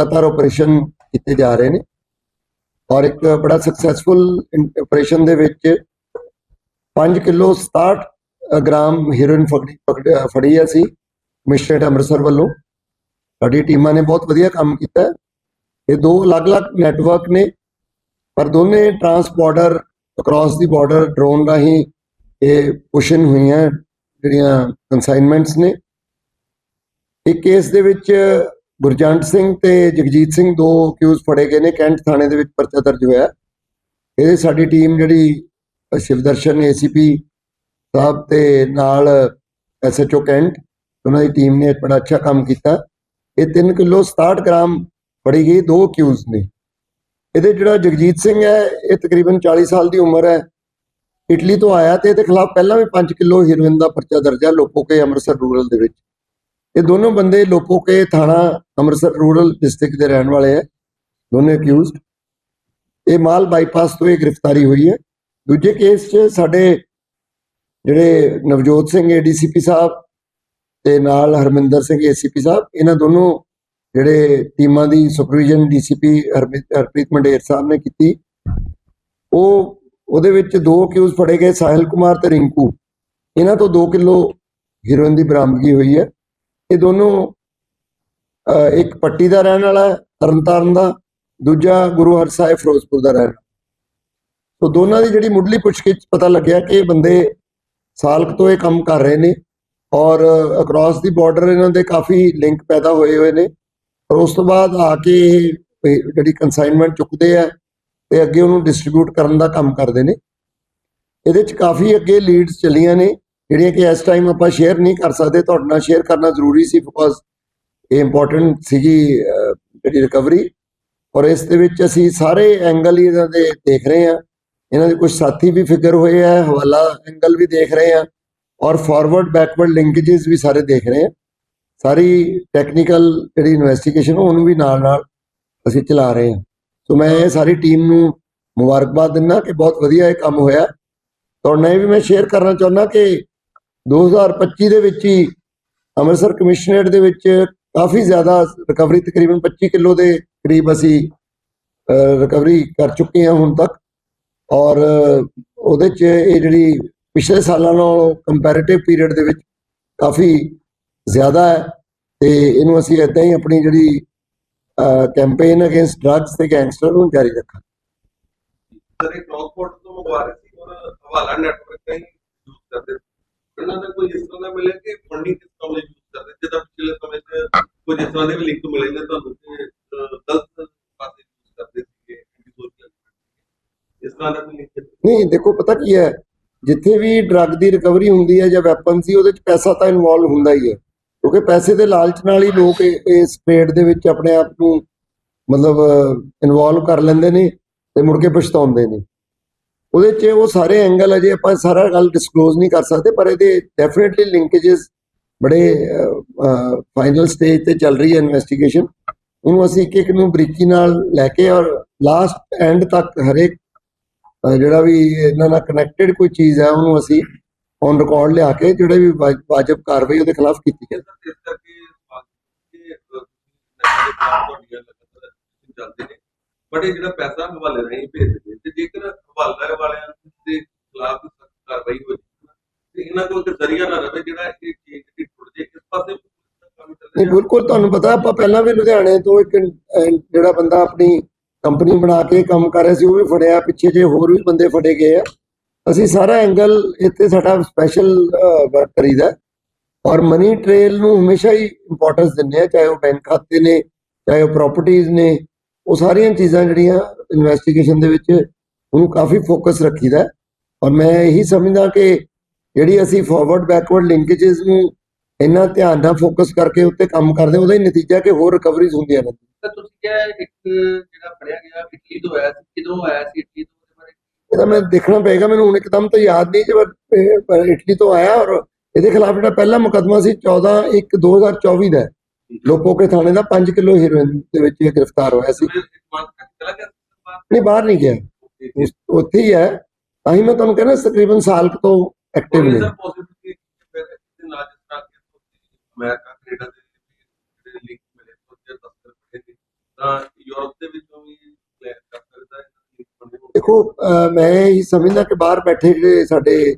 ਲਗਾਤਾਰ ਆਪਰੇਸ਼ਨ ਕੀਤੇ ਜਾ ਰਹੇ ਨੇ ਔਰ ਇੱਕ ਬੜਾ ਸਕਸੈਸਫੁਲ ਆਪਰੇਸ਼ਨ ਦੇ ਵਿੱਚ 5 ਕਿਲੋ 67 ਗ੍ਰਾਮ ਹੀਰੋਇਨ ਫੜੀ ਪਕੜ- ਹੈ ਸੀ ਮਿਸਟਰ ਅੰਮ੍ਰਿਤਸਰ ਵੱਲੋਂ। ਸਾਡੀ ਟੀਮਾਂ ਨੇ ਬਹੁਤ ਵਧੀਆ ਕੰਮ ਕੀਤਾ। ਇਹ ਦੋ ਅਲੱਗ-ਅਲੱਗ ਨੈਟਵਰਕ ਨੇ, ਪਰ ਦੋਨੇ transporter across the border drone ਰਾਹੀਂ ਇਹ ਪੁਸ਼ਨ ਹੋਈਆਂ ਜਿਹੜੀਆਂ ਕਨਸਾਈਨਮੈਂਟਸ ਨੇ। ਇੱਕ ਕੇਸ ਦੇ ਵਿੱਚ ਗੁਰਜੰਟ ਸਿੰਘ ਤੇ ਜਗਜੀਤ ਸਿੰਘ ਦੋ ਅਕਿਊਜ਼ ਫੜੇ ਗਏ ਨੇ ਕੈਂਟ ਥਾਣੇ ਦੇ ਵਿੱਚ ਪਰਚਾ ਦਰਜ ਹੋਇਆ। ਇਹਦੇ ਸਾਡੀ ਟੀਮ ਜਿਹੜੀ ਅ, ਸ਼ਿਵਦਰਸ਼ਨ ਏਸੀਪੀ ਸਾਹਿਬ ਤੇ ਨਾਲ ਐਸਐਚਓ ਕੈਂਟ ਉਹਨਾਂ ਦੀ ਟੀਮ ਨੇ ਬੜਾ ਅੱਛਾ ਕੰਮ ਕੀਤਾ। ਇਹ 3 ਕਿਲੋ 67 ਗ੍ਰਾਮ ਫੜੀ ਗਈ ਦੋ ਅਕਿਊਜ਼ ਨੇ। ਇਹਦੇ ਜਿਹੜਾ ਜਗਜੀਤ ਸਿੰਘ ਹੈ ਇਹ ਤਕਰੀਬਨ 40 ਸਾਲ ਦੀ ਉਮਰ ਹੈ। ਇਟਲੀ ਤੋਂ ਆਇਆ ਤੇ ਇਹਦੇ ਖਿਲਾਫ ਪਹਿਲਾਂ ਵੀ 5 ਕਿਲੋ ਹੀਰੋਇਨ ਦਾ ਪਰਚਾ ਦਰਜ ਹੈ ਲੋਪੋਕੇ ਅੰਮ੍ਰਿਤਸਰ ਰੂਰਲ ਦੇ ਵਿੱਚ। ਇਹ ਦੋਨੋਂ ਬੰਦੇ ਲੋਪੋਕੇ ਥਾਣਾ ਅੰਮ੍ਰਿਤਸਰ ਰੂਰਲ ਡਿਸਟ੍ਰਿਕਟ ਦੇ ਰਹਿਣ ਵਾਲੇ ਹੈ। ਦੋਨੇ ਅਕਿਊਜ਼ਡ ਇਹ ਮਾਲ ਬਾਈਪਾਸ ਤੋਂ ਇਹ ਗ੍ਰਿਫਤਾਰੀ ਹੋਈ ਹੈ। ਦੂਜੇ ਕੇਸ 'ਚ ਸਾਡੇ ਜਿਹੜੇ ਨਵਜੋਤ ਸਿੰਘ ਏਡੀਸੀਪੀ ਸਾਹਿਬ ਤੇ ਨਾਲ ਹਰਮਿੰਦਰ ਸਿੰਘ ਏਸੀਪੀ ਸਾਹਿਬ, ਇਹਨਾਂ ਦੋਨੋਂ ਜਿਹੜੇ ਟੀਮਾਂ ਦੀ ਸੁਪਰਵੀਜ਼ਨ ਡੀਸੀਪੀ ਹਰਪ੍ਰੀਤ ਮੰਡੇਰ ਸਾਹਿਬ ਨੇ ਕੀਤੀ। ਉਹ, ਉਹਦੇ ਵਿੱਚ ਦੋ ਅਕਿਊਜ਼ ਫੜੇ ਗਏ, ਸਾਹਿਲ ਕੁਮਾਰ ਤੇ ਰਿੰਕੂ। ਇਹਨਾਂ ਤੋਂ 2 ਕਿਲੋ ਹੀਰੋਇਨ ਦੀ ਬਰਾਮਦਗੀ ਹੋਈ ਹੈ। ਇਹ ਦੋਨੋਂ ਇੱਕ ਪੱਟੀ ਦਾ ਰਹਿਣ ਵਾਲਾ ਹੈ, ਤਰਨਤਾਰਨ ਦਾ ਦੂਜਾ ਗੁਰੂ ਹਰ ਸਾਹਿਬ ਫਿਰੋਜ਼ਪੁਰ ਦਾ ਰਹਿਣ ਸੋ ਦੋਨਾਂ ਦੀ ਜਿਹੜੀ ਮੁੱਢਲੀ ਪੁੱਛਗਿੱਛ ਪਤਾ ਲੱਗਿਆ ਕਿ ਇਹ ਬੰਦੇ ਸਾਲਕ ਤੋਂ ਇਹ ਕੰਮ ਕਰ ਰਹੇ ਨੇ ਔਰ ਅਕ੍ਰੋਸ ਦੀ ਬਾਰਡਰ ਇਹਨਾਂ ਦੇ ਕਾਫੀ ਲਿੰਕ ਪੈਦਾ ਹੋਏ ਹੋਏ ਨੇ। ਔਰ ਉਸ ਤੋਂ ਬਾਅਦ ਆ ਕੇ ਇਹ ਜਿਹੜੀ ਕਨਸਾਈਨਮੈਂਟ ਚੁੱਕਦੇ ਆ ਤੇ ਅੱਗੇ ਉਹਨੂੰ ਡਿਸਟ੍ਰੀਬਿਊਟ ਕਰਨ ਦਾ ਕੰਮ ਕਰਦੇ ਨੇ। ਇਹਦੇ ਚ ਕਾਫੀ ਅੱਗੇ ਲੀਡਸ ਚੱਲੀਆਂ ਨੇ। ਜਿਹੜੀਆਂ ਕਿ ਇਸ ਟਾਈਮ ਆਪਾਂ ਸ਼ੇਅਰ ਨਹੀਂ ਕਰ ਸਕਦੇ, ਤੁਹਾਡੇ ਨਾਲ ਸ਼ੇਅਰ ਕਰਨਾ ਜ਼ਰੂਰੀ ਸੀ ਬਿਕੋਜ਼ ਇਹ ਇੰਪੋਰਟੈਂਟ ਸੀਗੀ ਜਿਹੜੀ ਰਿਕਵਰੀ ਔਰ ਇਸ ਦੇ ਵਿੱਚ ਅਸੀਂ ਸਾਰੇ ਐਂਗਲ ਇਹਨਾਂ ਦੇ ਦੇਖ ਰਹੇ ਹਾਂ। ਇਹਨਾਂ ਦੇ ਕੁਝ ਸਾਥੀ ਵੀ ਫਿਕਰ ਹੋਏ ਆ, ਹਵਾਲਾ ਐਂਗਲ ਵੀ ਦੇਖ ਰਹੇ ਹਾਂ ਔਰ ਫਾਰਵਰਡ ਬੈਕਵਰਡ ਲਿੰਕੇजेस ਵੀ ਸਾਰੇ ਦੇਖ ਰਹੇ ਹਾਂ। ਸਾਰੀ ਟੈਕਨੀਕਲ ਜਿਹੜੀ ਇਨਵੈਸਟੀਗੇਸ਼ਨ ਉਹਨੂੰ ਵੀ ਨਾਲ ਨਾਲ ਅਸੀਂ ਚਲਾ ਰਹੇ ਹਾਂ। ਸੋ ਮੈਂ ਇਹ ਸਾਰੀ ਟੀਮ ਨੂੰ ਮੁਬਾਰਕਬਾਦ ਦਿੰਦਾ ਕਿ ਬਹੁਤ ਵਧੀਆ ਇਹ ਕੰਮ ਹੋਇਆ। ਤੁਹਾਡੇ ਨਾਲ ਇਹ ਵੀ ਮੈਂ ਸ਼ੇਅਰ ਕਰਨਾ ਚਾਹੁੰਦਾ ਕਿ 2025 ਦੇ ਵਿੱਚ ਹੀ ਅੰਮ੍ਰਿਤਸਰ ਕਮਿਸ਼ਨਰੇਟ ਦੇ ਵਿੱਚ ਕਾਫੀ ਜ਼ਿਆਦਾ ਰਿਕਵਰੀ ਤਕਰੀਬਨ 25 ਕਿਲੋ ਦੇ ਕਰੀਬ ਅਸੀਂ ਰਿਕਵਰੀ ਕਰ ਚੁੱਕੇ ਹਾਂ ਹੁਣ ਤੱਕ। ਔਰ ਉਹਦੇ ਚ ਇਹ ਜਿਹੜੀ ਪਿਛਲੇ ਸਾਲਾਂ ਨਾਲੋਂ ਕੰਪੈਰੀਟਿਵ ਪੀਰੀਅਡ ਦੇ ਵਿੱਚ ਕਾਫੀ ਜ਼ਿਆਦਾ ਹੈ ਤੇ ਇਹਨੂੰ ਅਸੀਂ ਇਦਾਂ ਹੀ ਆਪਣੀ ਜਿਹੜੀ ਕੈਂਪੇਨ ਅਗੇਂਸਟ ਡਰੱਗਸ ਤੇ ਗੈਂਗਸਟਰ ਨੂੰ ਜਾਰੀ ਰੱਖਾਂਗੇ। ਸਰ, ਇਹ ਤੋਂ ਮੰਗਵਾ ਰਹੇ ਸੀ ਔਰ ਹਵਾਲਾ ਨੈਟਵਰਕ ਦਾ ਹੀ ਯੂਜ਼ ਕਰਦੇ ਇਹਨਾਂ ਦਾ ਕੋਈ ਇਸ ਤਰ੍ਹਾਂ ਦਾ ਮਿਲਿਆ ਕਿ ਫੰਡਿੰਗ ਕਿਸ ਤਰ੍ਹਾਂ ਦਾ ਯੂਜ਼ ਕਰਦੇ? ਜਿੱਦਾਂ ਪਿਛਲੇ ਸਮੇਂ 'ਚ ਕੁਝ ਇਸ ਤਰ੍ਹਾਂ ਦੇ ਵੀ ਲਿੰਕ ਮਿਲੇ ਨੇ ਤੁਹਾਨੂੰ ਕਿ ਗਲਤ ਪਾਸੇ ਯੂਜ਼ ਕਰਦੇ ਸੀਗੇ ਇਸ ਤਰ੍ਹਾਂ ਦਾ ਕੋਈ ਲਿੰਕ ਨਹੀਂ, ਦੇਖੋ, ਪਤਾ ਕੀ ਹੈ? ਜਿੱਥੇ ਵੀ ਡਰੱਗ ਦੀ ਰਿਕਵਰੀ ਹੁੰਦੀ ਹੈ ਜਾਂ ਵੈਪਨ ਸੀ, ਉਹਦੇ ਚ ਪੈਸਾ ਤਾਂ ਇਨਵੋਲਵ ਹੁੰਦਾ ਹੀ ਹੈ। ਕਿਉਂਕਿ ਪੈਸੇ ਦੇ ਲਾਲਚ ਨਾਲ ਹੀ ਲੋਕ ਇਸ ਟ੍ਰੇਡ ਦੇ ਵਿੱਚ ਆਪਣੇ ਆਪ ਨੂੰ ਮਤਲਬ ਇਨਵੋਲਵ ਕਰ ਲੈਂਦੇ ਨੇ ਤੇ ਮੁੜ ਕੇ ਪਛਤਾਉਂਦੇ ਨੇ। ਉਹਦੇ 'ਚ ਉਹ ਸਾਰੇ ਐਂਗਲ ਅਜੇ ਆਪਾਂ ਸਾਰਾ ਗੱਲ ਡਿਸਕਲੋਜ਼ ਨਹੀਂ ਕਰ ਸਕਦੇ, ਪਰ ਇਹਦੇ ਡੈਫੀਨਿਟਲੀ ਲਿੰਕੇजेस ਬੜੇ ਫਾਈਨਲ ਸਟੇਜ ਤੇ ਚੱਲ ਰਹੀ ਹੈ ਇਨਵੈਸਟੀਗੇਸ਼ਨ ਉਹਨੂੰ ਅਸੀਂ ਇੱਕ ਇੱਕ ਨੂੰ ਬਰੀਕੀ ਨਾਲ ਲੈ ਕੇ ਔਰ ਲਾਸਟ ਐਂਡ ਤੱਕ ਹਰੇਕ ਜਿਹੜਾ ਵੀ ਇਹਨਾਂ ਨਾਲ ਕਨੈਕਟਡ ਕੋਈ ਚੀਜ਼ ਹੈ, ਉਹਨੂੰ ਅਸੀਂ ਔਨ ਰਿਕਾਰਡ ਲਿਆ ਕੇ ਜਿਹੜੇ ਵੀ ਵਾਜਬ ਕਾਰਵਾਈ ਉਹਦੇ ਖਿਲਾਫ ਕੀਤੀ ਜਾਏ ਇਸ ਕਰਕੇ ਤੁਹਾਡੀਆਂ ਲਗਾਤਾਰ ਚੱਲਦੇ ਨੇ ਬਟ ਇਹ ਜਿਹੜਾ ਪੈਸਾ ਹਵਾਲੇ ਰਾਹੀਂ ਭੇਜਦੇ ਤੇ ਜੇਕਰ ਹਵਾਲਾ ਵਾਲਿਆਂ ਦੇ ਖਿਲਾਫ ਸਖਤ ਕਾਰਵਾਈ ਹੋ ਜਾਵੇ ਤੇ ਇਹਨਾਂ ਕੋਲ ਤੇ ਜ਼ਰੀਆ ਨਾ ਰਵੇ ਜਿਹੜਾ ਇਹ ਚੀਜ਼ ਦੀ ਟੁੱਟ ਜੇ ਇਸ ਪਾਸੇ ਨਹੀਂ ਬਿਲਕੁਲ ਤੁਹਾਨੂੰ ਪਤਾ ਆਪਾਂ ਪਹਿਲਾਂ ਵੀ ਲੁਧਿਆਣੇ ਤੋਂ ਇੱਕ ਜਿਹੜਾ ਬੰਦਾ ਆਪਣੀ ਕੰਪਨੀ ਬਣਾ ਕੇ ਕੰਮ ਕਰ ਰਿਹਾ ਸੀ ਉਹ ਵੀ ਫੜਿਆ ਪਿੱਛੇ ਜੇ ਹੋਰ ਵੀ ਬੰਦੇ ਫੜੇ ਗਏ ਆ ਅਸੀਂ ਸਾਰਾ ਐਂਗਲ ਇੱਥੇ ਸਾਡਾ ਸਪੈਸ਼ਲ ਵਰਕ ਕਰੀਦਾ। ਔਰ ਮਨੀ ਟ੍ਰੇਲ ਨੂੰ ਹਮੇਸ਼ਾ ਹੀ ਇੰਪੋਰਟੈਂਸ ਦਿੰਦੇ ਆ ਚਾਹੇ ਉਹ ਬੈਂਕ ਖਾਤੇ ਨੇ ਚਾਹੇ ਉਹ ਪ੍ਰਾਪਰਟੀਆਂ ਨੇ ਉਹ ਸਾਰੀਆਂ ਚੀਜ਼ਾਂ ਜਿਹੜੀਆਂ ਇਨਵੈਸਟੀਗੇਸ਼ਨ ਦੇ ਵਿੱਚ ਉਹਨੂੰ ਕਾਫੀ ਫੋਕਸ ਰੱਖੀਦਾ। ਔਰ ਮੈਂ ਇਹੀ ਸਮਝਦਾ ਕਿ ਜਿਹੜੀ ਅਸੀਂ ਫਾਰਵਰਡ ਬੈਕਵਰਡ ਲਿੰਕੇजेस ਨੂੰ ਇੰਨਾ ਧਿਆਨ ਨਾਲ ਫੋਕਸ ਕਰਕੇ ਉੱਤੇ ਕੰਮ ਕਰਦੇ ਉਹਦਾ ਹੀ ਨਤੀਜਾ ਕਿ ਹੋਰ ਰਿਕਵਰੀਜ਼ ਹੁੰਦੀਆਂ ਨੇ। ਤਾਂ ਤੁਸੀਂ ਕਿਹਾ ਇੱਕ ਜਿਹੜਾ ਫੜਿਆ ਗਿਆ ਇਟਲੀ ਤੋਂ ਆਇਆ ਸੀ ਕਿਦੋਂ ਆਇਆ ਸੀ ਇਟਲੀ ਤੋਂ ਉਹਦੇ ਬਾਰੇ? ਇਹਦਾ ਮੈਂ ਦੇਖਣਾ ਪਏਗਾ ਮੈਨੂੰ ਹੁਣ ਇੱਕਦਮ ਤਾਂ ਯਾਦ ਨਹੀਂ ਜਿਵੇਂ ਇਹ ਪਰ ਇਟਲੀ ਤੋਂ ਆਇਆ ਔਰ ਇਹਦੇ ਖਿਲਾਫ ਜਿਹੜਾ ਪਹਿਲਾ ਮੁਕੱਦਮਾ ਸੀ 14 1 2024 ਦਾ ਹੈ। ਲੋਪੋਕੇ ਥਾਣੇ ਦਾ 5 ਕਿਲੋ ਹੀਰੋਇਨ ਦੇ ਵਿੱਚ ਇਹ ਗ੍ਰਿਫਤਾਰ ਹੋਇਆ ਸੀ। ਨਹੀਂ ਬਾਹਰ ਨਹੀਂ ਗਿਆ। ਉੱਥੇ ਹੀ ਹੈ। ਤਾਂ ਹੀ ਮੈਂ ਤੁਹਾਨੂੰ ਕਹਿੰਦਾ ਤਕਰੀਬਨ ਸਾਲ ਕੁ ਤੋਂ ਐਕਟਿਵ ਦੇਖੋ ਮੈਂ ਇਹ ਸਮਝਦਾ ਕਿ ਬਾਹਰ ਬੈਠੇ ਜਿਹੜੇ ਸਾਡੇ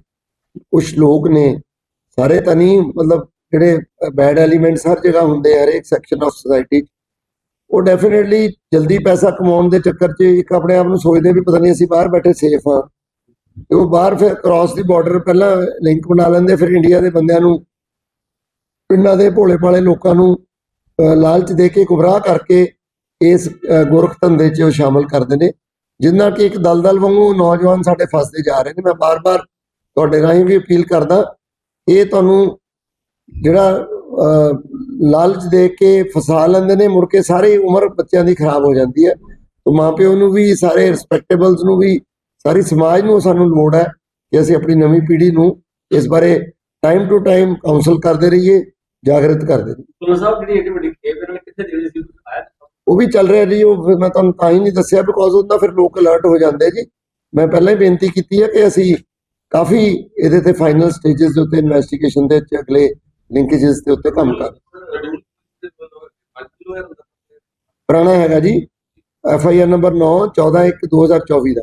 ਕੁਝ ਲੋਕ ਨੇ ਸਾਰੇ ਤਾਂ ਨਹੀਂ ਮਤਲਬ ਜਿਹੜੇ ਬੈਡ ਐਲੀਮੈਂਟਸ ਹਰ ਜਗ੍ਹਾ ਹੁੰਦੇ ਆ ਹਰੇਕ ਸੈਕਸ਼ਨ ਆਫ ਸੋਸਾਇਟੀ ਉਹ ਡੈਫੀਨਿਟਲੀ ਜਲਦੀ ਪੈਸਾ ਕਮਾਉਣ ਦੇ ਚੱਕਰ 'ਚ ਇੱਕ ਆਪਣੇ ਆਪ ਨੂੰ ਸੋਚਦੇ ਵੀ ਪਤਾ ਨਹੀਂ ਅਸੀਂ ਬਾਹਰ ਬੈਠੇ ਸੇਫ ਆ ਤੇ ਉਹ ਬਾਹਰ ਫਿਰ ਕ੍ਰਾਸ ਦੀ ਬਾਰਡਰ ਪਹਿਲਾਂ ਲਿੰਕ ਬਣਾ ਲੈਂਦੇ ਫਿਰ ਇੰਡੀਆ ਦੇ ਬੰਦਿਆਂ ਨੂੰ ਪਿੰਡਾਂ ਦੇ ਭੋਲੇ ਭਾਲੇ ਲੋਕਾਂ ਨੂੰ ਅਹ, ਲਾਲਚ ਦੇ ਕੇ ਗੁੰਮਰਾਹ ਕਰਕੇ ਇਸ ਅਹ, ਗੋਰਖ ਧੰਦੇ 'ਚ ਉਹ ਸ਼ਾਮਲ ਕਰਦੇ ਨੇ। ਜਿੰਨਾ ਕਿ ਇੱਕ ਦਲਦਲ ਵਾਂਗੂ ਨੌਜਵਾਨ ਸਾਡੇ ਫਸਦੇ ਜਾ ਰਹੇ ਨੇ ਮੈਂ ਬਾਰ-ਬਾਰ ਤੁਹਾਡੇ ਰਾਹੀਂ ਵੀ ਅਪੀਲ ਕਰਦਾ ਇਹ ਤੁਹਾਨੂੰ ਜਿਹੜਾ ਅਹ, ਲਾਲਚ ਦੇ ਕੇ ਫਸਾ ਲੈਂਦੇ ਨੇ ਮੁੜ ਕੇ ਸਾਰੀ ਉਮਰ ਬੱਚਿਆਂ ਦੀ ਖਰਾਬ ਹੋ ਜਾਂਦੀ ਹੈ। ਤੇ ਮਾਪਿਓ ਨੂੰ ਵੀ ਸਾਰੇ ਰਿਸਪੈਕਟੇਬਲਸ ਨੂੰ ਵੀ ਸਾਰੀ ਸਮਾਜ ਨੂੰ ਸਾਨੂੰ ਲੋੜ ਹੈ ਕਿ ਅਸੀਂ ਆਪਣੀ ਨਵੀਂ ਪੀੜ੍ਹੀ ਨੂੰ ਇਸ ਬਾਰੇ ਟਾਈਮ ਟੂ ਟਾਈਮ ਕਾਉਂਸਲ ਕਰਦੇ ਰਹੀਏ ਜਾਗਰਤ ਕਰਦੇ ਰਹੀਏ। ਤੁਲਨ ਸਾਹਿਬ ਜਿਹੜੀ ਐਕਟੀਵਿਟੀ ਖੇਡ ਇਹਨਾਂ ਨੇ ਕਿੱਥੇ ਜਿਹੜੀ ਸੀ ਆਇਆ ਉਹ ਵੀ ਚੱਲ ਰਿਹਾ ਜੀ ਉਹ ਫਿਰ ਮੈਂ ਤੁਹਾਨੂੰ ਤਾਂ ਹੀ ਨਹੀਂ ਦੱਸਿਆ ਬਿਕੋਜ਼ ਉਹਦਾ ਫਿਰ ਲੋਕ ਅਲਰਟ ਹੋ ਜਾਂਦੇ ਜੀ। ਮੈਂ ਪਹਿਲਾਂ ਹੀ ਬੇਨਤੀ ਕੀਤੀ ਹੈ ਕਿ ਅਸੀਂ ਕਾਫੀ ਇਹਦੇ ਤੇ ਫਾਈਨਲ ਸਟੇजेस ਦੇ ਉੱਤੇ ਇਨਵੈਸਟੀਗੇਸ਼ਨ ਦੇ ਅਗਲੇ ਲਿੰਕੇजेस ਦੇ ਉੱਤੇ ਕੰਮ ਕਰ ਪੁਰਾਣਾ ਹੈਗਾ ਜੀ ਐਫ ਆਈ ਆਰ ਨੰਬਰ 9 14 1 2024 ਦਾ।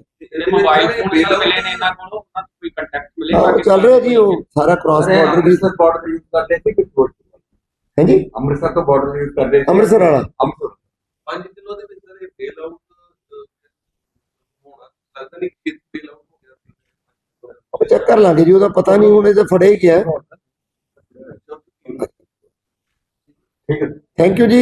ਮੋਬਾਈਲ ਫੋਨ ਸਰ ਮਿਲੇ ਨੇ ਇਹਨਾਂ ਕੋਲੋਂ ਉਹਨਾਂ ਤੋਂ ਕੋਈ ਕੰਟੈਕਟ ਮਿਲੇ ਹਾਂ, ਉਹ ਚੱਲ ਰਿਹਾ ਜੀ ਉਹ ਸਾਰਾ ਕ੍ਰਾਸ ਬਾਰਡਰ ਵੀ ਅੰਮ੍ਰਿਤਸਰ ਬਾਰਡਰ ਯੂਜ਼ ਕਰਦੇ ਸੀ ਕਿ ਛੋੜ ਹੈ ਜੀ ਅੰਮ੍ਰਿਤਸਰ ਤੋਂ ਬਾਰਡਰ ਯੂਜ਼ ਕਰਦੇ ਸੀ ਅੰਮ੍ਰਿਤਸਰ ਵਾਲਾ ਅੰਮ੍ਰਿਤਸਰ 5 ਕਿਲੋ ਦੇ ਵਿੱਚ ਸਰ ਇਹ ਫੇਲ ਆਊਟ ਹੋਣਾ ਲੱਗਦਾ ਨਹੀਂ ਕਿ ਫੇਲ ਆਊਟ ਹੋ ਗਿਆ ਚੈੱਕ ਕਰ ਲਾਂਗੇ ਜੀ ਉਹਦਾ ਪਤਾ ਨਹੀਂ ਹੁਣ ਇਹ ਤਾਂ ਫੜੇ ਹੀ ਗਿਆ ਠੀਕ ਹੈ ਥੈਂਕ ਯੂ ਜੀ